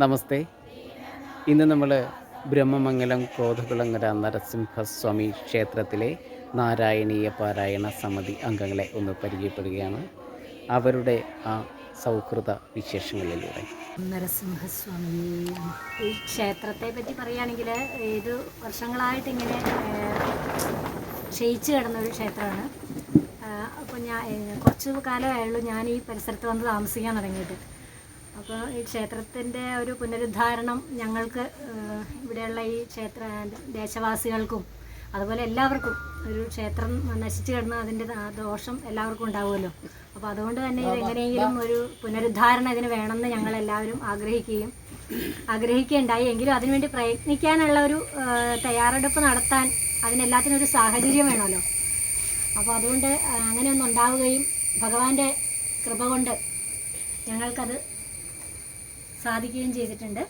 നമസ്തേ. ഇന്ന് നമ്മൾ ബ്രഹ്മമംഗലം ക്രോധകുളങ്ങര നരസിംഹസ്വാമി ക്ഷേത്രത്തിലെ നാരായണീയ പാരായണ സമിതി അംഗങ്ങളെ ഒന്ന് പരിചയപ്പെടുകയാണ്. അവരുടെ ആ സൗഹൃദ വിശേഷങ്ങളിലൂടെ. നരസിംഹസ്വാമി ഈ ക്ഷേത്രത്തെ പറ്റി പറയുകയാണെങ്കിൽ ഇത് വർഷങ്ങളായിട്ട് ഇങ്ങനെ ക്ഷയിച്ചു കിടന്ന ഒരു ക്ഷേത്രമാണ് അപ്പോൾ ഞാൻ കുറച്ച് കാലമായുള്ളൂ ഞാൻ ഈ പരിസരത്ത് വന്ന് താമസിക്കാൻ തുടങ്ങിയിട്ട്. അപ്പോൾ ഈ ക്ഷേത്രത്തിന്റെ ഒരു പുനരുദ്ധാരണം ഞങ്ങൾക്ക് ഇവിടെയുള്ള ഈ ക്ഷേത്ര ദേശവാസികൾക്കും അതുപോലെ എല്ലാവർക്കും ഒരു ക്ഷേത്രം നശിച്ചു കിടന്ന അതിന്റെ ദോഷം എല്ലാവർക്കും ഉണ്ടാവുമല്ലോ. അപ്പോൾ അതുകൊണ്ട് തന്നെ ഇത് എങ്ങനെയെങ്കിലും ഒരു പുനരുദ്ധാരണം ഇതിന് വേണമെന്ന് ഞങ്ങൾ എല്ലാവരും ആഗ്രഹിക്കുകയും ആഗ്രഹിക്കുകയുണ്ടായി. എങ്കിലും അതിനുവേണ്ടി പ്രയത്നിക്കാനുള്ള ഒരു തയ്യാറെടുപ്പ് നടത്താൻ അതിനെല്ലാത്തിനും ഒരു സാഹചര്യം വേണമല്ലോ. അപ്പോൾ അതുകൊണ്ട് അങ്ങനെ അങ്ങനെയൊന്നും ഉണ്ടാവുകയും ഭഗവാന്റെ കൃപ കൊണ്ട് ഞങ്ങൾക്കത് സാധിക്കുകയും ചെയ്തിട്ടുണ്ട്.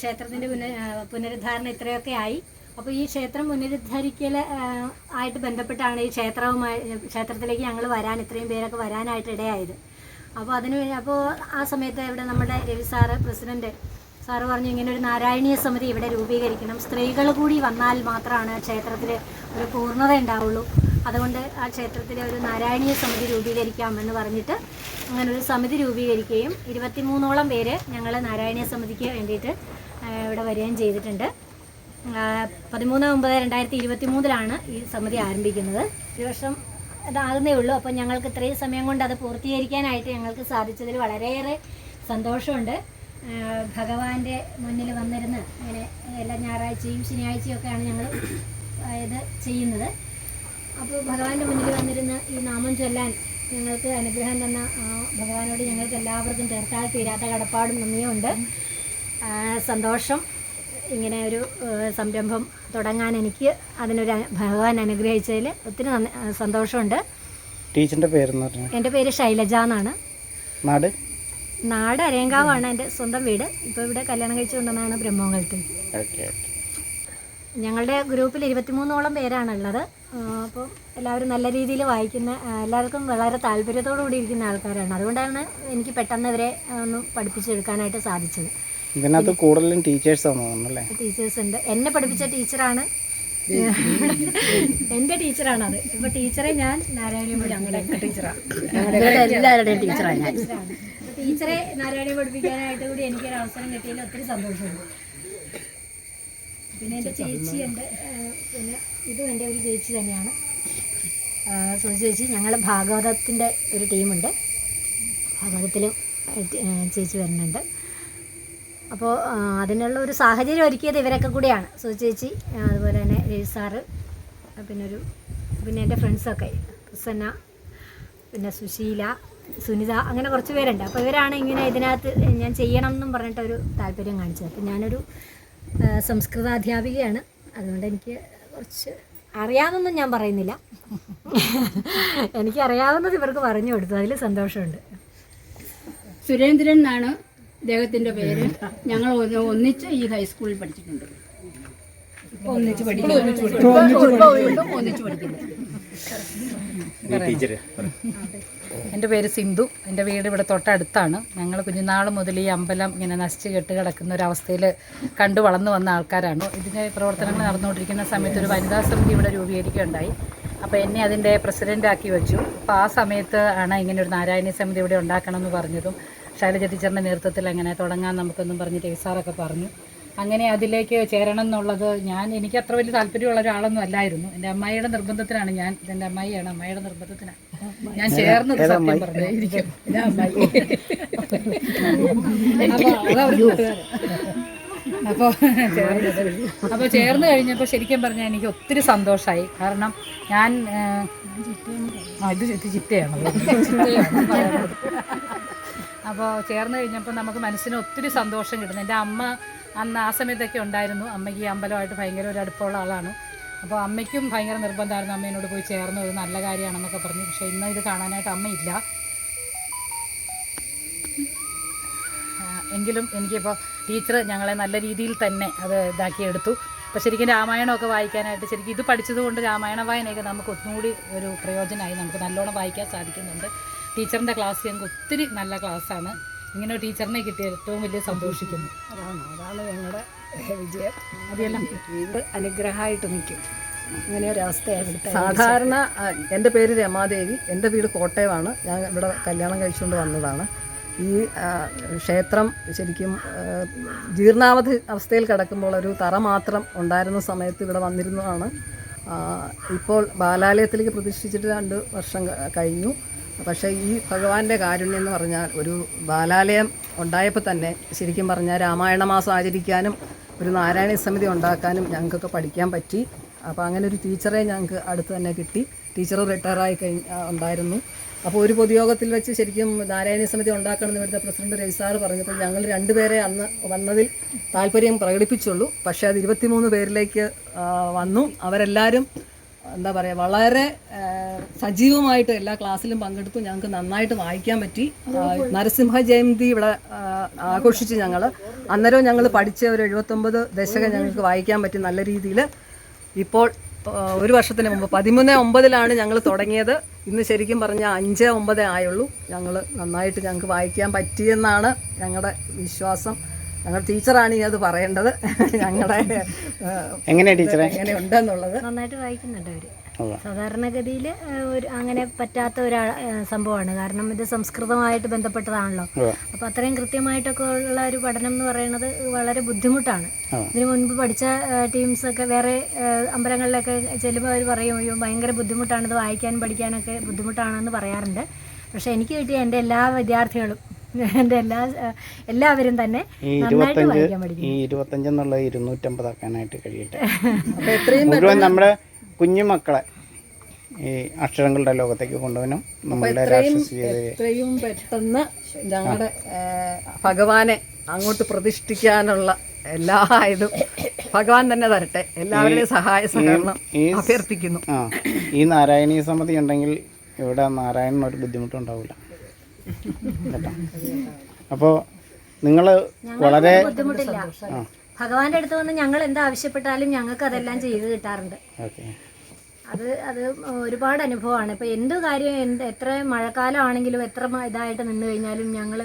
ക്ഷേത്രത്തിന്റെ പുന പുനരുദ്ധാരണം ഇത്രയൊക്കെ ആയി. അപ്പോൾ ഈ ക്ഷേത്രം പുനരുദ്ധരിക്കൽ ആയിട്ട് ബന്ധപ്പെട്ടാണ് ഈ ക്ഷേത്രവുമായി ക്ഷേത്രത്തിലേക്ക് ഞങ്ങൾ വരാൻ ഇത്രയും പേരൊക്കെ വരാനായിട്ട് ഇടയായത്. അപ്പോൾ അതിന് അപ്പോൾ ആ സമയത്ത് ഇവിടെ നമ്മുടെ രവി സാറ് പ്രസിഡന്റ് സാറ് പറഞ്ഞു ഇങ്ങനെ ഒരു നാരായണീയ സമിതി ഇവിടെ രൂപീകരിക്കണം. സ്ത്രീകൾ കൂടി വന്നാൽ മാത്രമാണ് ക്ഷേത്രത്തിൽ ഒരു പൂർണത ഉണ്ടാവുള്ളൂ അതുകൊണ്ട് ആ ക്ഷേത്രത്തിൽ ഒരു നാരായണീയ സമിതി രൂപീകരിക്കാമെന്ന് പറഞ്ഞിട്ട് അങ്ങനെ ഒരു സമിതി രൂപീകരിക്കുകയും ഇരുപത്തിമൂന്നോളം പേര് ഞങ്ങൾ നാരായണീയ സമിതിക്ക് വേണ്ടിയിട്ട് ഇവിടെ വരികയും ചെയ്തിട്ടുണ്ട്. പതിമൂന്ന് ഒമ്പത് രണ്ടായിരത്തി ഇരുപത്തി മൂന്നിലാണ് ഈ സമിതി ആരംഭിക്കുന്നത്. ഈ വർഷം ഇതാകുന്നേ ഉള്ളൂ. അപ്പം ഞങ്ങൾക്ക് ഇത്രയും സമയം കൊണ്ട് അത് പൂർത്തീകരിക്കാനായിട്ട് ഞങ്ങൾക്ക് സാധിച്ചതിൽ വളരെയേറെ സന്തോഷമുണ്ട്. ഭഗവാന്റെ മുന്നിൽ വന്നിരുന്ന് അങ്ങനെ എല്ലാ ഞായറാഴ്ചയും ശനിയാഴ്ചയും ഒക്കെയാണ് ഞങ്ങൾ ഇത് ചെയ്യുന്നത്. അപ്പോൾ ഭഗവാന്റെ മുന്നിൽ വന്നിരുന്ന ഈ നാമം ചൊല്ലാൻ ഞങ്ങൾക്ക് അനുഗ്രഹം തന്ന ഭഗവാനോട് ഞങ്ങൾക്ക് എല്ലാവർക്കും തീർത്താൽ തീരാത്ത കടപ്പാടും നന്ദിയുമുണ്ട് സന്തോഷം. ഇങ്ങനെ ഒരു സംരംഭം തുടങ്ങാൻ എനിക്ക് അതിനൊരു ഭഗവാൻ അനുഗ്രഹിച്ചതിൽ ഒത്തിരി സന്തോഷമുണ്ട്. ടീച്ചറിന്റെ പേര് പറഞ്ഞാൽ എന്റെ പേര് ശൈലജ എന്നാണ്. നാട്? നാട് അരയങ്കാവാണ് എന്റെ സ്വന്തം വീട്. ഇപ്പോൾ ഇവിടെ കല്യാണം കഴിച്ചു കൊണ്ടുവന്നാണ് ബ്രഹ്മോങ്കലത്തിൽ ഞങ്ങളുടെ ഗ്രൂപ്പിൽ ഇരുപത്തിമൂന്നോളം പേരാണുള്ളത്. അപ്പോൾ എല്ലാവരും നല്ല രീതിയിൽ വായിക്കുന്ന എല്ലാവർക്കും വളരെ താല്പര്യത്തോടു കൂടി ഇരിക്കുന്ന ആൾക്കാരാണ്. അതുകൊണ്ടാണ് എനിക്ക് പെട്ടെന്ന് ഇവരെ ഒന്ന് പഠിപ്പിച്ചെടുക്കാനായിട്ട് സാധിച്ചത്. ഇതിനകത്ത് കൂടുതലും ടീച്ചേഴ്സാണ് തോന്നുന്നു ടീച്ചേഴ്സ് ഉണ്ട്. എന്നെ പഠിപ്പിച്ച ടീച്ചറാണ്. എന്റെ ടീച്ചറാണ് അത്. ഇപ്പൊ ടീച്ചറെ ഞാൻ നാരായണിയോട് ഞങ്ങളുടെ ടീച്ചറാണ് ടീച്ചറാണ് ഞാൻ. ടീച്ചറെ നാരായണി പഠിപ്പിക്കാനായിട്ട് കൂടി എനിക്കൊരു അവസരം കിട്ടിയതിൽ ഒത്തിരി സന്തോഷമുണ്ട്. പിന്നെ എന്റെ ചേച്ചിയുണ്ട് എന്റെ പിന്നെ ഇതും എന്റെ ഒരു ചേച്ചി തന്നെയാണ്. സുനി ചേച്ചി ഞങ്ങൾ ഭാഗവതത്തിന്റെ ഒരു ടീമുണ്ട്. ഭാഗവതത്തിലും ചേച്ചി വരുന്നുണ്ട്. അപ്പോൾ അതിനുള്ള ഒരു സാഹചര്യം ഒരുക്കിയത് ഇവരൊക്കെ കൂടിയാണ്. സുനി ചേച്ചി അതുപോലെ തന്നെ രവി സാറ് പിന്നെ ഒരു പിന്നെ എന്റെ ഫ്രണ്ട്സൊക്കെ പ്രസന്ന പിന്നെ സുശീല സുനിത അങ്ങനെ കുറച്ച് പേരുണ്ട്. അപ്പോൾ ഇവരാണ് ഇങ്ങനെ ഇതിനകത്ത് ഞാൻ ചെയ്യണം എന്നും പറഞ്ഞിട്ടൊരു താല്പര്യം കാണിച്ചത്. അപ്പോൾ ഞാനൊരു സംസ്കൃത അധ്യാപികയാണ് അതുകൊണ്ട് എനിക്ക് കുറച്ച് അറിയാമെന്നൊന്നും ഞാൻ പറയുന്നില്ല. എനിക്ക് അറിയാവുന്നത് ഇവർക്ക് പറഞ്ഞു കൊടുത്തു. അതിൽ സന്തോഷമുണ്ട്. സുരേന്ദ്രൻ എന്നാണ് അദ്ദേഹത്തിന്റെ പേര്. ഞങ്ങൾ ഒന്ന് ഒന്നിച്ച് ഈ ഹൈസ്കൂളിൽ പഠിച്ചിട്ടുണ്ട്. ഒന്നിച്ച് പഠിക്കുന്നു. ഒന്നിച്ച് പഠിക്കുന്നു. എന്റെ പേര് സിന്ധു. എന്റെ വീട് ഇവിടെ തൊട്ടടുത്താണ്. ഞങ്ങൾ കുഞ്ഞുനാൾ മുതൽ ഈ അമ്പലം ഇങ്ങനെ നശിച്ച് കെട്ട് കിടക്കുന്ന ഒരു അവസ്ഥയിൽ കണ്ടു വളർന്നു വന്ന ആൾക്കാരാണ്. ഇതിന്റെ പ്രവർത്തനങ്ങൾ നടന്നുകൊണ്ടിരിക്കുന്ന സമയത്ത് ഒരു വനിതാ സമിതി ഇവിടെ രൂപീകരിക്കുകയുണ്ടായി. അപ്പോൾ എന്നെ അതിന്റെ പ്രസിഡന്റാക്കി വെച്ചു. അപ്പോൾ ആ സമയത്ത് ആണ് ഇങ്ങനെ ഒരു നാരായണി സമിതി ഇവിടെ ഉണ്ടാക്കണം എന്ന് പറഞ്ഞതും ശൈലജ ടീച്ചറിന്റെ നേതൃത്വത്തിൽ അങ്ങനെ തുടങ്ങാൻ നമുക്കൊന്നും പറഞ്ഞ് രവിസാറൊക്കെ പറഞ്ഞു. അങ്ങനെ അതിലേക്ക് ചേരണം എന്നുള്ളത് ഞാൻ എനിക്ക് അത്ര വലിയ താല്പര്യമുള്ള ഒരാളൊന്നും അല്ലായിരുന്നു. എന്റെ അമ്മായിയുടെ നിർബന്ധത്തിനാണ് ഞാൻ എന്റെ അമ്മായിയാണ് അമ്മായിയുടെ നിർബന്ധത്തിനാണ് ഞാൻ ചേർന്നത് സത്യം പറഞ്ഞിരിക്കും അപ്പോൾ ചേർന്നത് അപ്പോൾ ചേർന്ന് കഴിഞ്ഞപ്പോൾ ശരിക്കും പറഞ്ഞാൽ എനിക്ക് ഒത്തിരി സന്തോഷമായി കാരണം ഞാൻ ഇത് ഇത് ചിറ്റയാണ് അപ്പോൾ ചേർന്ന് കഴിഞ്ഞപ്പോൾ നമുക്ക് മനസ്സിന് ഒത്തിരി സന്തോഷം കിട്ടുന്നു. എന്റെ അമ്മ അന്ന് ആ സമയത്തൊക്കെ ഉണ്ടായിരുന്നു. അമ്മയ്ക്ക് ഈ അമ്പലമായിട്ട് ഭയങ്കര ഒരു അടുപ്പമുള്ള ആളാണ്. അപ്പോൾ അമ്മയ്ക്കും ഭയങ്കര നിർബന്ധമായിരുന്നു അമ്മേനോട് പോയി ചേർന്നത് നല്ല കാര്യമാണെന്നൊക്കെ പറഞ്ഞു. പക്ഷേ ഇന്ന് ഇത് കാണാനായിട്ട് അമ്മയില്ല. എങ്കിലും എനിക്കിപ്പോൾ ടീച്ചർ ഞങ്ങളെ നല്ല രീതിയിൽ തന്നെ അത് ഇതാക്കിയെടുത്തു. അപ്പോൾ ശരിക്കും രാമായണമൊക്കെ വായിക്കാനായിട്ട് ശരിക്കും ഇത് പഠിച്ചതുകൊണ്ട് രാമായണ വായനയൊക്കെ നമുക്ക് ഒന്നുകൂടി ഒരു പ്രയോജനമായി നമുക്ക് നല്ലോണം വായിക്കാൻ സാധിക്കുന്നുണ്ട്. ടീച്ചറിന്റെ ക്ലാസ് ഞങ്ങൾക്ക് ഒത്തിരി നല്ല ക്ലാസ്സാണ്. ഇങ്ങനെ ടീച്ചറിനെ കിട്ടിയ ഏറ്റവും വലിയ സന്തോഷിക്കുന്നു. അതാണ്. അതാണ് ഞങ്ങളുടെ വിജയം. അതെല്ലാം ഇത് അനുഗ്രഹമായിട്ട് നിൽക്കും. അങ്ങനെ ഒരു അവസ്ഥയാണ് ഇവിടുത്തെ സാധാരണ എന്റെ പേര് രമാദേവി. എന്റെ വീട് കോട്ടയമാണ്. ഞാൻ ഇവിടെ കല്യാണം കഴിച്ചുകൊണ്ട് വന്നതാണ്. ഈ ക്ഷേത്രം ശരിക്കും ജീർണാവധി അവസ്ഥയിൽ കിടക്കുമ്പോൾ ഒരു തറ മാത്രം ഉണ്ടായിരുന്ന സമയത്ത് ഇവിടെ വന്നിരുന്നതാണ്. ഇപ്പോൾ ബാലാലയത്തിലേക്ക് പ്രതിഷ്ഠിച്ചിട്ട് രണ്ട് വർഷം കഴിഞ്ഞു. പക്ഷേ ഈ ഭഗവാന്റെ കാരുണ്യം എന്ന് പറഞ്ഞാൽ ഒരു ബാലാലയം ഉണ്ടായപ്പോൾ തന്നെ ശരിക്കും പറഞ്ഞാൽ രാമായണ മാസം ആചരിക്കാനും ഒരു നാരായണ സമിതി ഉണ്ടാക്കാനും ഞങ്ങൾക്കൊക്കെ പഠിക്കാൻ പറ്റി. അപ്പോൾ അങ്ങനെ ഒരു ടീച്ചറെ ഞങ്ങൾക്ക് അടുത്ത് തന്നെ കിട്ടി. ടീച്ചർ റിട്ടയറായി കഴിഞ്ഞ ഉണ്ടായിരുന്നു. അപ്പോൾ ഒരു പൊതുയോഗത്തിൽ വെച്ച് ശരിക്കും നാരായണ സമിതി ഉണ്ടാക്കണമെന്ന് ഇവിടുത്തെ പ്രസിഡന്റ് രവിസാർ പറഞ്ഞപ്പോൾ ഞങ്ങൾ രണ്ടുപേരെ അന്ന് വന്നതിൽ താല്പര്യം പ്രകടിപ്പിച്ചുള്ളൂ. പക്ഷേ അത് ഇരുപത്തിമൂന്ന് പേരിലേക്ക് വന്നു. അവരെല്ലാവരും എന്താ പറയുക വളരെ സജീവമായിട്ട് എല്ലാ ക്ലാസ്സിലും പങ്കെടുത്തു. ഞങ്ങൾക്ക് നന്നായിട്ട് വായിക്കാൻ പറ്റി. നരസിംഹ ജയന്തി ഇവിടെ ആഘോഷിച്ചു ഞങ്ങൾ അന്നേരം ഞങ്ങൾ പഠിച്ച ഒരു എഴുപത്തൊമ്പത് ദശകം ഞങ്ങൾക്ക് വായിക്കാൻ പറ്റി നല്ല രീതിയിൽ ഇപ്പോൾ ഒരു വർഷത്തിന് മുമ്പ് പതിമൂന്ന് ഒമ്പതിലാണ് ഞങ്ങൾ തുടങ്ങിയത്. ഇന്ന് ശരിക്കും പറഞ്ഞാൽ അഞ്ച് ഒമ്പതേ ആയുള്ളൂ. ഞങ്ങൾ നന്നായിട്ട് ഞങ്ങൾക്ക് വായിക്കാൻ പറ്റിയെന്നാണ് ഞങ്ങളുടെ വിശ്വാസം. ഞങ്ങളുടെ ടീച്ചറാണ് ഈ അത് പറയേണ്ടത്. ഞങ്ങളുടെ എങ്ങനെയാണ് ടീച്ചർ ടീച്ചറെ? എങ്ങനെ ഉണ്ടെന്നുള്ളത് നന്നായിട്ട് വായിക്കുന്നുണ്ട് അവർ. സാധാരണഗതിയിൽ ഒരു അങ്ങനെ പറ്റാത്ത ഒരു സംഭവമാണ്. കാരണം ഇത് സംസ്കൃതമായിട്ട് ബന്ധപ്പെട്ടതാണല്ലോ. അപ്പൊ അപ്പോൾ അത്രയും കൃത്യമായിട്ടൊക്കെ ഉള്ള ഒരു പഠനം എന്ന് പറയുന്നത് വളരെ ബുദ്ധിമുട്ടാണ്. ഇതിനു മുൻപ് പഠിച്ച ടീംസ് ഒക്കെ വേറെ അമ്പലങ്ങളിലൊക്കെ ചെല്ലുമ്പോൾ അവർ പറയും അയ്യോ ഭയങ്കര ബുദ്ധിമുട്ടാണ് ഇത് വായിക്കാനും പഠിക്കാനൊക്കെ ബുദ്ധിമുട്ടാണെന്ന് പറയാറുണ്ട്. പക്ഷെ എനിക്ക് കിട്ടിയ എന്റെ എല്ലാ വിദ്യാർത്ഥികളും എന്റെ എല്ലാ എല്ലാവരും തന്നെ ഈ നന്നായിട്ട് ഇരുപത്തഞ്ച് വായിക്കാൻ പഠിക്കും ഈ ഇരുപത്തഞ്ചെന്നുള്ള ഇരുന്നൂറ്റമ്പതാക്കാനായിട്ട് കഴിയട്ടെ. മുഴുവൻ നമ്മുടെ കുഞ്ഞു മക്കളെ ഈ അക്ഷരങ്ങളുടെ ലോകത്തേക്ക് കൊണ്ടുപോകാനും നമ്മളുടെ എത്രയും പെട്ടെന്ന് ഞങ്ങളുടെ ഭഗവാനെ അങ്ങോട്ട് പ്രതിഷ്ഠിക്കാനുള്ള എല്ലാ ഇതും ഭഗവാൻ തന്നെ തരട്ടെ. എല്ലാവരുടെയും സഹായ സഹകരണം അഭ്യർത്ഥിക്കുന്നു. ആ ഈ നാരായണീയ സമിതി ഉണ്ടെങ്കിൽ ഇവിടെ നാരായണന് ഒരു ബുദ്ധിമുട്ടുണ്ടാവില്ല കേട്ടോ? അപ്പോൾ നിങ്ങൾ വളരെ ബുദ്ധിമുട്ടില്ല. ആ. ഭഗവാന്റെ അടുത്ത് വന്ന് ഞങ്ങൾ എന്താ ആവശ്യപ്പെട്ടാലും ഞങ്ങൾക്ക് അതെല്ലാം ചെയ്ത് കിട്ടാറുണ്ട്. ഓക്കെ. അത് അത് ഒരുപാട് അനുഭവമാണ്. ഇപ്പൊ എന്ത് കാര്യം എന്ത് എത്ര മഴക്കാലമാണെങ്കിലും എത്ര ഇതായിട്ട് നിന്ന് കഴിഞ്ഞാലും ഞങ്ങൾ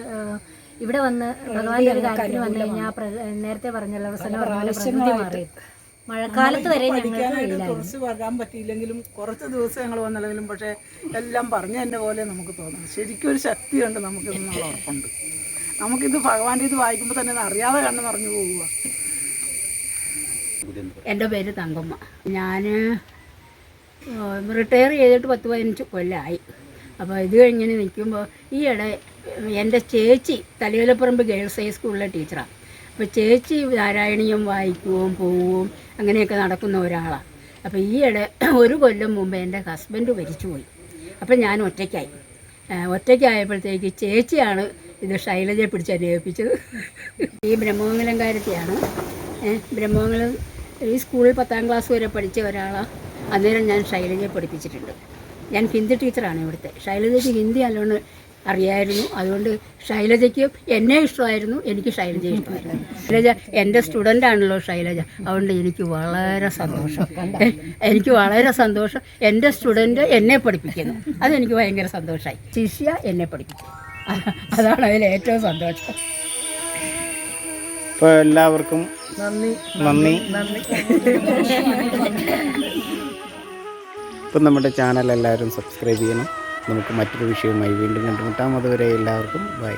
ഇവിടെ വന്ന് ഭഗവാന്റെ ഒരു കാര്യത്തിന് വന്നു കഴിഞ്ഞാൽ നേരത്തെ പറഞ്ഞല്ലോ അവസാനം പ്രകൃതി മാറി മഴക്കാലത്ത് വരെ കുറച്ച് വരാൻ പറ്റിയില്ലെങ്കിലും കുറച്ച് ദിവസം ഞങ്ങൾ വന്നില്ലെങ്കിലും പക്ഷേ എല്ലാം പറഞ്ഞ എന്റെ പോലെ നമുക്ക് തോന്നാം. ശരിക്കും ഒരു ശക്തിയുണ്ട് നമുക്ക് എന്നുള്ള ഉറപ്പുണ്ട്. നമുക്കിത് ഭഗവാന്റെ ഇത് വായിക്കുമ്പോൾ തന്നെ അറിയാതെ കണ്ണ് നിറഞ്ഞു പോവുക. എന്റെ പേര് തങ്കമ്മ. ഞാൻ റിട്ടയർ ചെയ്തിട്ട് പത്ത് പതിനഞ്ച് കൊല്ലമായി അപ്പോൾ ഇത് കഴിഞ്ഞിങ്ങനെ നിൽക്കുമ്പോൾ ഇട എന്റെ ചേച്ചി തലയിലപ്പുറമ്പ് ഗേൾസ് ഹൈ സ്കൂളിലെ ടീച്ചറാണ് അപ്പോൾ ചേച്ചി നാരായണീയം വായിക്കുകയും പോവുകയും അങ്ങനെയൊക്കെ നടക്കുന്ന ഒരാളാണ് അപ്പോൾ ഇട ഒരു കൊല്ലം മുമ്പ് എന്റെ ഹസ്ബൻഡ് മരിച്ചുപോയി. അപ്പോൾ ഞാൻ ഒറ്റയ്ക്കായി. ഒറ്റയ്ക്കായപ്പോഴത്തേക്ക് ചേച്ചിയാണ് ഇത് ശൈലജയെ പിടിച്ച് അനുഭവിപ്പിച്ചത്. ഈ ബ്രഹ്മമംഗലം കാര്യത്തെയാണ് ബ്രഹ്മമംഗലം ഈ സ്കൂളിൽ പത്താം ക്ലാസ് വരെ പഠിച്ച ഒരാളാണ് അന്നേരം ഞാൻ ശൈലജയെ പഠിപ്പിച്ചിട്ടുണ്ട്. ഞാൻ ഹിന്ദി ടീച്ചറാണ് ഇവിടുത്തെ. ശൈലജയ്ക്ക് ഹിന്ദി നല്ലോണം അറിയായിരുന്നു. അതുകൊണ്ട് ശൈലജയ്ക്ക് എന്നെ ഇഷ്ടമായിരുന്നു എനിക്ക് ശൈലജ ഇഷ്ടമായിരുന്നു. ശൈലജ എന്റെ സ്റ്റുഡന്റ് ആണല്ലോ ശൈലജ. അതുകൊണ്ട് എനിക്ക് വളരെ സന്തോഷം. എനിക്ക് വളരെ സന്തോഷം. എന്റെ സ്റ്റുഡന്റ് എന്നെ പഠിപ്പിക്കുന്നു. അതെനിക്ക് ഭയങ്കര സന്തോഷമായി ശിഷ്യ എന്നെ പഠിപ്പിച്ചു അതാണ് അതിൽ ഏറ്റവും സന്തോഷം. അപ്പോൾ എല്ലാവർക്കും നന്ദി. നന്ദി. നന്ദി. ഇപ്പം നമ്മുടെ ചാനൽ എല്ലാവരും സബ്സ്ക്രൈബ് ചെയ്യണം. നമുക്ക് മറ്റൊരു വിഷയവുമായി വീണ്ടും കണ്ടുമുട്ടാം. അതുവരെ എല്ലാവർക്കും ബൈ.